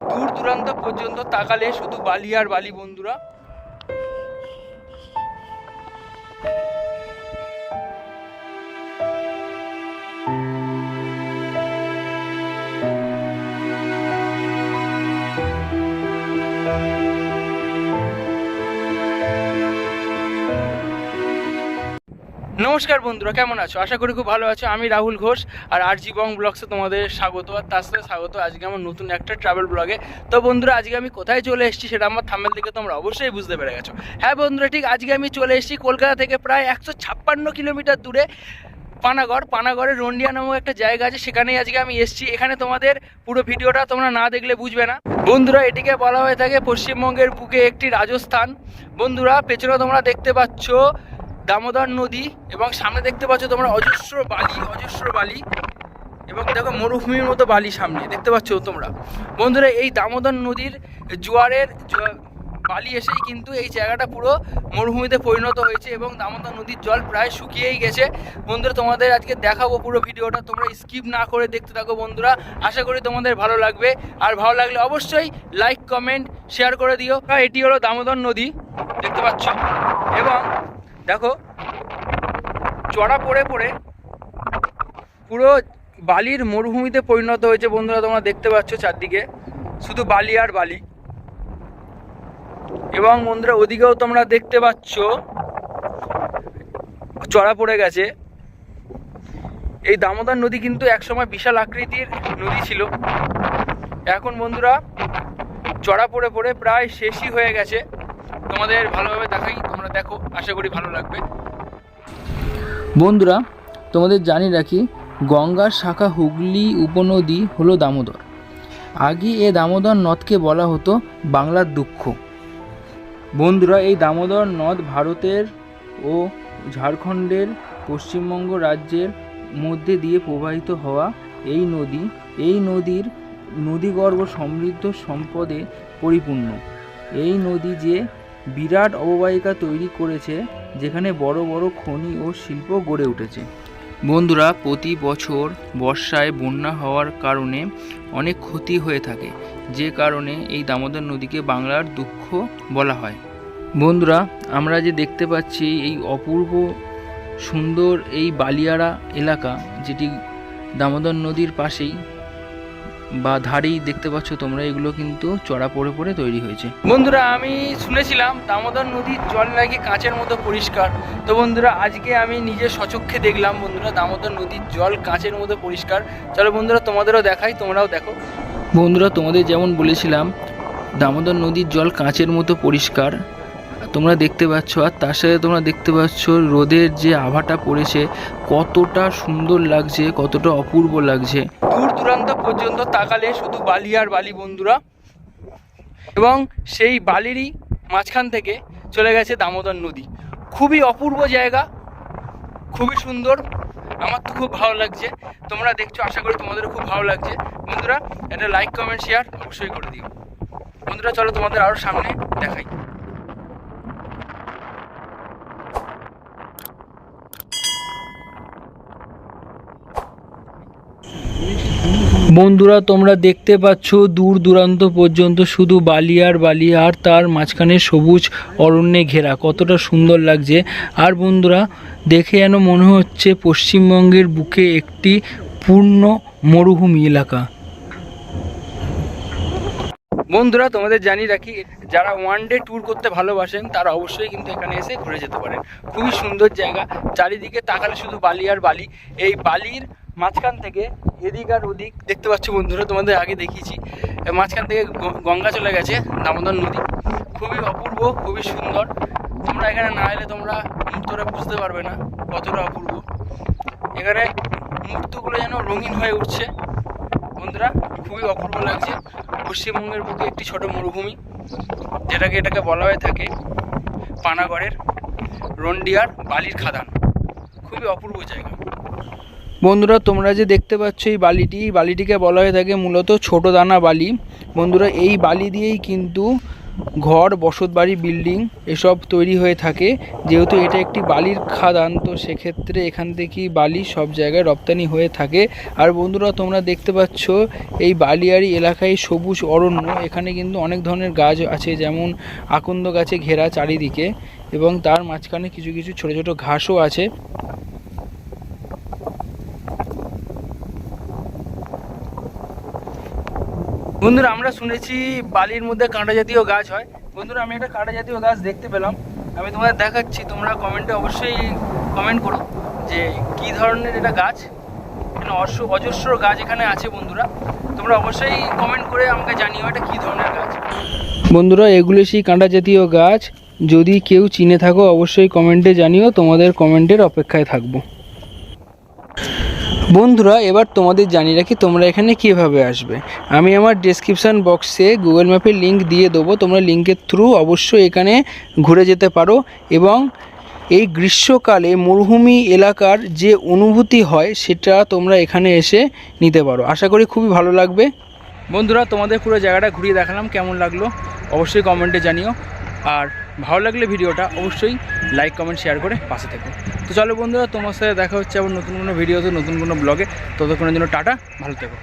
দূর দূরান্ত পর্যন্ত তাকালে শুধু বালি আর বালি বন্ধুরা। নমস্কার বন্ধুরা, কেমন আছো? আশা করি খুব ভালো আছো। আমি রাহুল ঘোষ আর আর বং ব্লগসে তোমাদের স্বাগত আর তার সাথে স্বাগত। আজকে আমার নতুন একটা ট্রাভেল ব্লগে তো বন্ধুরা, আজকে আমি কোথায় চলে এসেছি সেটা আমার থামেল থেকে তোমরা অবশ্যই বুঝতে পেরে গেছো। হ্যাঁ বন্ধুরা, ঠিক আজকে আমি চলে এসেছি কলকাতা থেকে প্রায় একশো ছাপ্পান্ন কিলোমিটার দূরে পানাগড়। পানাগড়ের রন্ডিয়া নামক একটা জায়গা আছে, সেখানেই আজকে আমি এসেছি। এখানে তোমাদের পুরো ভিডিওটা তোমরা না দেখলে বুঝবে না। বন্ধুরা, এটিকে বলা হয়ে থাকে পশ্চিমবঙ্গের বুকে একটি রাজস্থান। বন্ধুরা, পেছনে তোমরা দেখতে পাচ্ছ দামোদর নদী এবং সামনে দেখতে পাচ্ছ তোমরা অজস্র বালি অজস্র বালি এবং দেখো মরুভূমির মতো বালি সামনে, দেখতে পাচ্ছ তোমরা। বন্ধুরা, এই দামোদর নদীর জোয়ারের বালি এসেই কিন্তু এই জায়গাটা পুরো মরুভূমিতে পরিণত হয়েছে এবং দামোদর নদীর জল প্রায় শুকিয়েই গেছে। বন্ধুরা, তোমাদের আজকে দেখাবো পুরো ভিডিওটা, তোমরা স্কিপ না করে দেখতে থাকো বন্ধুরা। আশা করি তোমাদের ভালো লাগবে। আর ভালো লাগলে অবশ্যই লাইক কমেন্ট শেয়ার করে দিও। এটি হলো দামোদর নদী, দেখতে পাচ্ছ? এবং দেখো চড়া পড়ে পড়ে পুরো বালির মরুভূমিতে পরিণত হয়েছে বন্ধুরা, তোমরা দেখতে পাচ্ছ চারদিকে। শুধু বালি আর বালি। এবং বন্ধুরা, ওদিকেও তোমরা দেখতে পাচ্ছ চড়া পড়ে গেছে। এই দামোদর নদী কিন্তু একসময় বিশাল আকৃতির নদী ছিল। এখন বন্ধুরা চড়া পড়ে পড়ে প্রায় শেষই হয়ে গেছে। তোমাদের ভালোভাবে দেখাই, তোমরা দেখো, আশা করি ভালো লাগবে। বন্ধুরা, তোমাদের জানি রাখি গঙ্গার শাখা, হুগলি উপনদী হলো দামোদর। আগে এ দামোদর নদকে বলা হতো বাংলার দুঃখ। বন্ধুরা, এই দামোদর নদ ভারতের ও ঝাড়খণ্ডের পশ্চিমবঙ্গ রাজ্যের মধ্যে দিয়ে প্রবাহিত হওয়া এই নদী। এই নদীর নদীগর্ভ সমৃদ্ধ সম্পদে পরিপূর্ণ। এই নদী যে বিরাট অববাহিকা তৈরি করেছে যেখানে বড় বড় খনি ও শিল্প গড়ে উঠেছে। বন্ধুরা, প্রতি বছর বর্ষায় বন্যা হওয়ার কারণে অনেক ক্ষতি হয়ে থাকে, যে কারণে এই দামোদর নদীকে বাংলার দুঃখ বলা হয়। বন্ধুরা, আমরা যে দেখতে পাচ্ছি এই অপূর্ব, সুন্দর এই বালিয়াড়া এলাকা, যেটি দামোদর নদীর পাশেই বা ধারেই দেখতে পাচ্ছ তোমরা, এগুলো কিন্তু চড়া পড়ে পড়ে তৈরি হয়েছে। বন্ধুরা, আমি শুনেছিলাম দামোদর নদীর জল নাকি কাঁচের মতো পরিষ্কার। তো বন্ধুরা, আজকে আমি নিজের সচক্ষে দেখলাম বন্ধুরা, দামোদর নদীর জল কাঁচের মতো পরিষ্কার। চলো বন্ধুরা, তোমাদেরও দেখাই, তোমরাও দেখো। বন্ধুরা, তোমাদের যেমন বলেছিলাম, দামোদর নদীর জল কাঁচের মতো পরিষ্কার। তোমরা দেখতে পাচ্ছ, আর তার সাথে তোমরা দেখতে পাচ্ছ রোদের যে আভাটা পড়েছে, কতটা সুন্দর লাগছে, কতটা অপূর্ব লাগছে। দূরান্ত পর্যন্ত তাকালে শুধু বালি আর বালি বন্ধুরা। এবং সেই বালিরই মাঝখান থেকে চলে গেছে দামোদর নদী। খুবই অপূর্ব জায়গা, খুবই সুন্দর। আমার তো খুব ভালো লাগছে। তোমরা দেখছ, আশা করি তোমাদেরও খুব ভালো লাগছে। বন্ধুরা, একটা লাইক কমেন্ট শেয়ার অবশ্যই করে দিও। বন্ধুরা, চলো তোমাদের আরও সামনে দেখাই। বন্ধুরা, তোমরা দেখতে পাচ্ছ দূর দূরান্ত পর্যন্ত শুধু বালি আর বালি আর তার মাঝখানে সবুজ অরণ্যে ঘেরা। কতটা সুন্দর লাগছে। আর বন্ধুরা, দেখে যেন মনে হচ্ছে পশ্চিমবঙ্গের বুকে একটি পূর্ণ মরুভূমি এলাকা। বন্ধুরা, তোমাদের জানি রাখি, যারা ওয়ান ডে ট্যুর করতে ভালোবাসেন, তারা অবশ্যই কিন্তু এখানে এসে ঘুরে যেতে পারেন। খুবই সুন্দর জায়গা। চারিদিকে তাকালে শুধু বালি আর বালি। এই বালির মাঝখান থেকে এদিক আর ওদিক দেখতে পাচ্ছ বন্ধুরা, তোমাদের আগে দেখিয়েছি। মাঝখান থেকে গঙ্গা চলে গেছে, দামোদর নদী। খুবই অপূর্ব, খুবই সুন্দর। তোমরা এখানে না এলে তোমরা মুহূর্তটা বুঝতে পারবে না কতটা অপূর্ব। এখানে মুহূর্তগুলো যেন রঙিন হয়ে উঠছে। বন্ধুরা, খুবই অপূর্ব লাগছে। পশ্চিমবঙ্গের বুকে একটি ছোট মরুভূমি, যেটাকে এটাকে বলা হয়ে থাকে পানাগড়ের রন্ডিয়ার বালির খাদান। খুবই অপূর্ব জায়গা। বন্ধুরা, তোমরা যে দেখতে পাচ্ছ এই বালিটি বালিটিকে বলা হয়ে থাকে মূলত ছোট দানা বালি। বন্ধুরা, এই বালি দিয়েই কিন্তু ঘর বসতবাড়ি বিল্ডিং এসব তৈরি হয়ে থাকে। যেহেতু এটা একটি বালির খাদান, তো সেক্ষেত্রে এখান থেকেই বালি সব জায়গায় রপ্তানি হয়ে থাকে। আর বন্ধুরা, তোমরা দেখতে পাচ্ছ এই বালিয়াড়ি এলাকায় সবুজ অরণ্য। এখানে কিন্তু অনেক ধরনের গাছ আছে, যেমন আকন্দ গাছে ঘেরা চারিদিকে এবং তার মাঝখানে কিছু কিছু ছোট ছোট ঘাসও আছে। বন্ধুরা, আমরা শুনেছি বালির মধ্যে কাঁটা জাতীয় গাছ হয়। বন্ধুরা, আমি একটা কাঁটা জাতীয় গাছ দেখতে পেলাম। আমি তোমাদের দেখাচ্ছি, তোমরা কমেন্টে অবশ্যই কমেন্ট করো যে কী ধরনের এটা গাছ। এখানে অস অজস্র গাছ এখানে আছে বন্ধুরা। তোমরা অবশ্যই কমেন্ট করে আমাকে জানিও এটা কী ধরনের গাছ। বন্ধুরা, এগুলো সেই কাঁটা জাতীয় গাছ। যদি কেউ চিনে থাকো, অবশ্যই কমেন্টে জানিও, তোমাদের কমেন্টের অপেক্ষায় থাকব। বন্ধুরা, এবার তোমাদের জানিয়ে রাখি তোমরা এখানে কীভাবে আসবে। আমি আমার ডেসক্রিপশান বক্সে গুগল ম্যাপের লিংক দিয়ে দেবো। তোমরা লিঙ্কের থ্রু অবশ্যই এখানে ঘুরে যেতে পারো এবং এই গ্রীষ্মকালে মরুভূমি এলাকার যে অনুভূতি হয়, সেটা তোমরা এখানে এসে নিতে পারো। আশা করি খুবই ভালো লাগবে। বন্ধুরা, তোমাদের পুরো জায়গাটা ঘুরিয়ে দেখালাম, কেমন লাগল অবশ্যই কমেন্টে জানিও। আর ভালো লাগলে ভিডিওটা অবশ্যই লাইক কমেন্ট শেয়ার করে পাশে থেকো। তো চলো বন্ধুরা, তোমার সাথে দেখা হচ্ছে আবার নতুন কোনো ভিডিওতে, নতুন কোনো ব্লগে ততক্ষণের জন্য টাটা, ভালো থেকো।